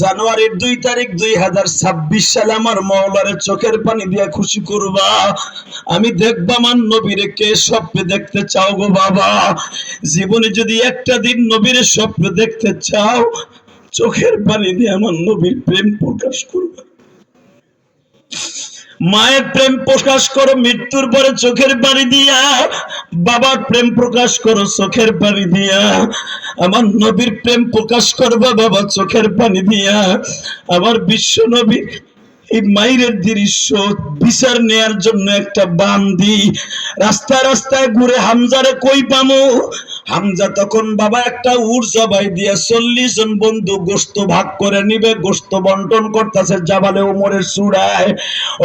জানুয়ারির দুই তারিখ দুই হাজার ছাব্বিশ সালে আমার মৌলারে চোখের পানি দিয়া খুশি করবা। আমি দেখবা আমার নবীরে কে স্বপ্নে দেখতে চাও গো বাবা। জীবনে যদি একটা দিন নবীরে স্বপ্নে দেখতে চাও, চোখের পানি দিয়ে আমার নবীর প্রেম প্রকাশ করবা। মায়ের প্রেম প্রকাশ করো, মৃত্যুর পরে চোখের পানি দিয়া। বাবার প্রেম প্রকাশ করো, চোখের পানি দিয়া। আমার নবীর প্রেম প্রকাশ করবা বাবা, চোখের পানি দিয়া। আমার বিশ্ব নবীর এই মাইরের দৃশ্য, বিচার নেয়ার জন্য একটা বান্দি। রাস্তায় রাস্তায় ঘুরে হামজারে কই পামো? হামজা তখন, বাবা, একটা উর জবাই দিয়ে চল্লিশ জন বন্ধু গোস্ত ভাগ করে নিবে গোস্ত বন্টন করতেছে জাবালে উমরের চূড়ায়।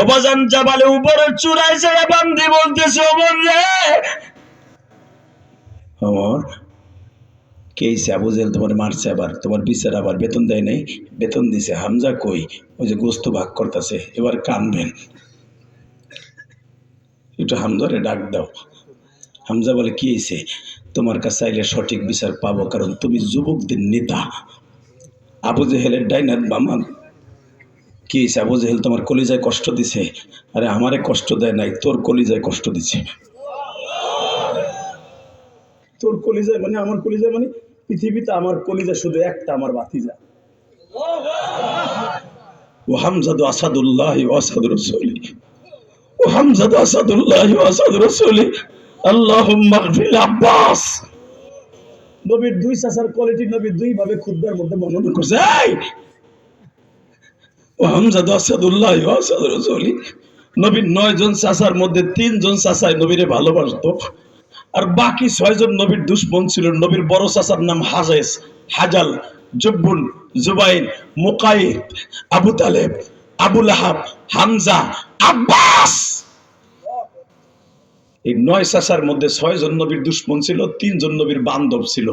অবাজান জাবালে উপরের চূড়ায় যায় বান্দি বলতেছে ওমর রে কে আবু জেল তোমার মারছে আবার? তোমার বিচার আবার? বেতন দেয় নাই? বেতন দিছে। হামজা কই? ওই যে গোস্ত ভাগ করতেছে। এবার কানবেন। একটু হামজারে ডাক দাও। হামজা বলে, কি হয়েছে তোমার কাছে আইলে সঠিক বিচার পাবো, কারণ তুমি যুবকদের নেতা। আবু জেহেলের ডাইনাত বামা কি হয়েছে আবু জেহেল তোমার কলিজায় কষ্ট দিছে? আরে, আমারে কষ্ট দেয় নাই। তোর কলিজায় কষ্ট দিছে তোর কলিজায় মানে আমার কলিজায় মানে পৃথিবীতে আমার কলিজা শুধু একটা, আমার বাতিজা। ও হামজাদু আসাদুল্লাহ আসাদ রসুলি। ও হামজাদু আসাদুল্লাহ আসাদ রসুলি। আল্লাহ আব্বাস। নবীর দুই চাচার কোয়ালিটি নবীর দুই ভাবে খুদ্বার মধ্যে বর্ণনা করছে। এই! ও হামজাদু আসাদুল্লাহ আসাদ রসুলি। নবীর নয় জন চাচার মধ্যে তিনজন চাচাই নবীরে ভালোবাসতো। আর বাকি ছয়জন নবীর দুশ্মন ছিল। নবীর বড় চাচার নাম হাজেস হাজাল জব্বুল জুবাইর মুকাইদ আবু তালেব আবুল আহাব হামজা, আব্বাস। এই নয় চাচার মধ্যে ছয়জন নবীর দুশ্মন ছিল, তিনজন নবীর বান্ধব ছিল।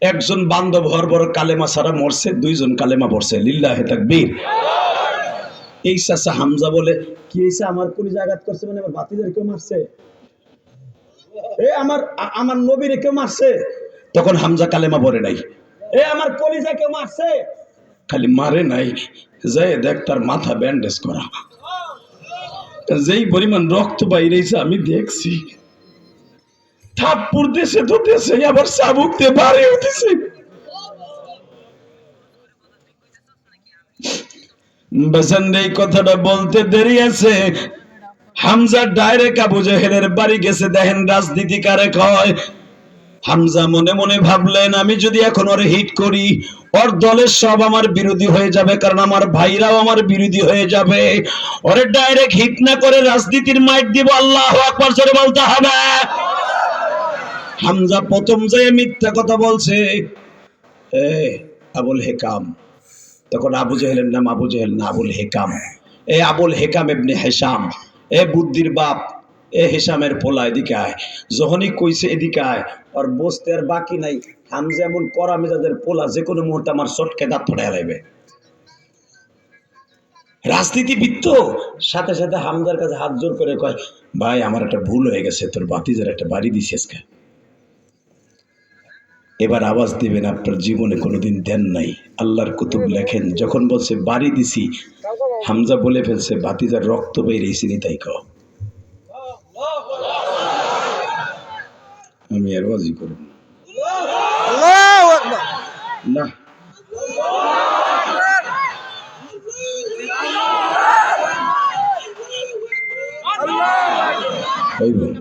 একজন বান্ধব হওয়ার বড় কালেমা সারা মরছে, দুইজন কালেমা পড়ছে। লিল্লাহে তাকবীর। এই চাচা হামজা বলে, কি হয়েছে আমার কোন জায়গাত করছে মানে আমার বাতিদের কেউ মারছে? এ আমার আমার নবীরে কেউ মারছে? তখন হামজা কালেমা পড়ে নাই। এ আমার কলিজা কেউ মারছে? খালি মারে নাই। যাই দেখ তার মাথা ব্যান্ডেজ করা। যেই পরিমাণ রক্ত বাইরেছে আমি দেখছি। থাপ্পুর দেশে তো দেশে আবার চাবুক দিয়ে বাড়ে উঠেছে। বেসন এই কথাটা বলতে দেরি আছে। হামজা ডাইরেক্ট আবু জাহেলের বাড়ি গেছে, দেখেন রাজনীতি কারে কয়। হামজা মনে মনে ভাবলেন, আমি যদি এখন ওরে হিট করি, ওর দলের সব আমার বিরোধী হয়ে যাবে, কারণ আমার ভাইরাও আমার বিরোধী হয়ে যাবে। ওরে ডাইরেক্ট হিট না করে রাজনীতির মাইট দিব, আল্লাহ আকবার, জোরে বলতে হবে। হামজা প্রথম যে মিথ্যা কথা বলছে, এ, আবুল হেকাম। তখন আবু জেহেলের নাম আবু জেহেল না, আবুল হেকাম। এ, আবুল হেকাম এমনি হেসাম। এ বুদ্ধির বাপ, এ হিসামের পোলা এদিকে আয়। যখনই কইছে এদিকে আয় আর বসতে আর বাকি নাই। হামজা এমন করা মেজাদের পোলা যে কোনো মুহূর্তে আমার চটকে দাঁত ফটাই লাইবে। রাজনীতিবিদ তো, সাথে সাথে হামজার কাছে হাত জোর করে কয়, ভাই, আমার একটা ভুল হয়ে গেছে, তোর বাতিজার একটা বাড়ি দিছিস আজকে। এবার আওয়াজ দিবেন আপনার জীবনে কোনোদিন দেন নাই। আল্লাহর কুতুব লেখেন যখন বলছে বাড়ি দিছি। হামজা বলে ফেলছে বাতিজার রক্ত বেরিয়েছি নি তাই কও। আমি আর বাজি করব। না।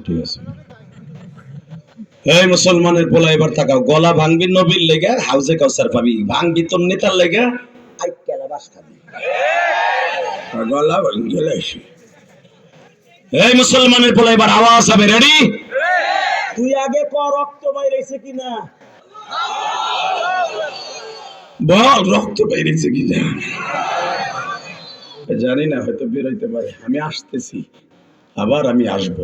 ঠিক আছে। এই মুসলমানের পোলা এবার থাকাও গলা ভাঙবি নবীর লেগে হাউজে কাউসার পাবি ভাঙবি তোর নেতার লেগে গলা ভাঙি এই মুসলমানের পোলা এবার আওয়াজ হবে রেডি তুই আগে ক, রক্ত বাইরেছে কিনা? বল, রক্ত বাইরেছে কিনা? জানি না, হয়তো বেরোইতে পারে। আমি আসতেছি, আবার আমি আসব।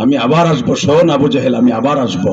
আমি আবার আসব শোন আবু জাহেল আমি আবার আসব।